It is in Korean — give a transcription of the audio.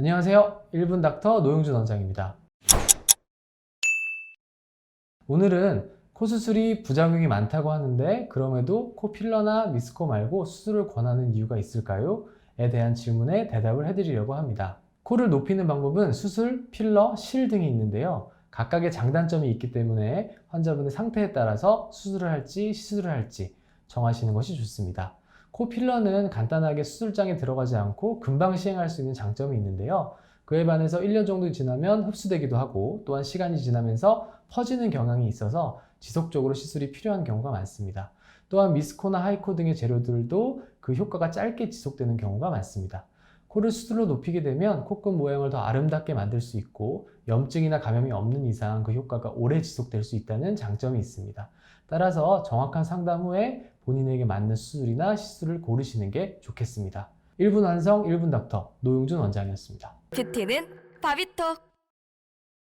안녕하세요. 1분 닥터 노영준 원장입니다. 오늘은 코 수술이 부작용이 많다고 하는데 그럼에도 코 필러나 미스코 말고 수술을 권하는 이유가 있을까요? 에 대한 질문에 대답을 해드리려고 합니다. 코를 높이는 방법은 수술, 필러, 실 등이 있는데요. 각각의 장단점이 있기 때문에 환자분의 상태에 따라서 수술을 할지 시술을 할지 정하시는 것이 좋습니다. 코 필러는 간단하게 수술장에 들어가지 않고 금방 시행할 수 있는 장점이 있는데요. 그에 반해서 1년 정도 지나면 흡수되기도 하고 또한 시간이 지나면서 퍼지는 경향이 있어서 지속적으로 시술이 필요한 경우가 많습니다. 또한 미스코나 하이코 등의 재료들도 그 효과가 짧게 지속되는 경우가 많습니다. 코를 수술로 높이게 되면 코끝 모양을 더 아름답게 만들 수 있고 염증이나 감염이 없는 이상 그 효과가 오래 지속될 수 있다는 장점이 있습니다. 따라서 정확한 상담 후에 본인에게 맞는 수술이나 시술을 고르시는 게 좋겠습니다. 1분 완성 1분 닥터 노용준 원장이었습니다. 뷰티는 바비톡